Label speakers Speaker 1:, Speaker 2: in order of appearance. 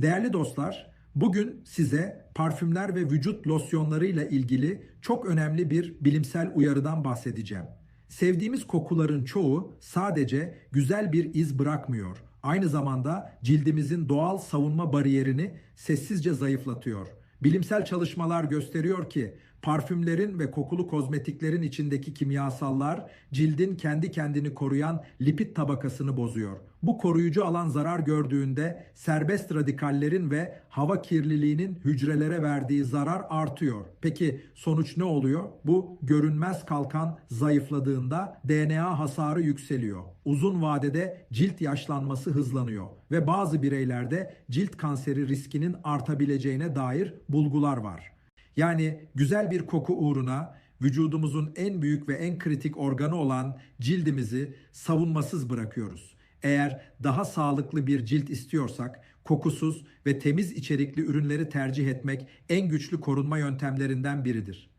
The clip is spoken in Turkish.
Speaker 1: Değerli dostlar, bugün size parfümler ve vücut losyonlarıyla ilgili çok önemli bir bilimsel uyarıdan bahsedeceğim. Sevdiğimiz kokuların çoğu sadece güzel bir iz bırakmıyor. Aynı zamanda cildimizin doğal savunma bariyerini sessizce zayıflatıyor. Bilimsel çalışmalar gösteriyor ki parfümlerin ve kokulu kozmetiklerin içindeki kimyasallar cildin kendi kendini koruyan lipid tabakasını bozuyor. Bu koruyucu alan zarar gördüğünde serbest radikallerin ve hava kirliliğinin hücrelere verdiği zarar artıyor. Peki sonuç ne oluyor? Bu görünmez kalkan zayıfladığında DNA hasarı yükseliyor. Uzun vadede cilt yaşlanması hızlanıyor ve bazı bireylerde cilt kanseri riskinin artabileceğine dair bulgular var. Yani güzel bir koku uğruna vücudumuzun en büyük ve en kritik organı olan cildimizi savunmasız bırakıyoruz. Eğer daha sağlıklı bir cilt istiyorsak kokusuz ve temiz içerikli ürünleri tercih etmek en güçlü korunma yöntemlerinden biridir.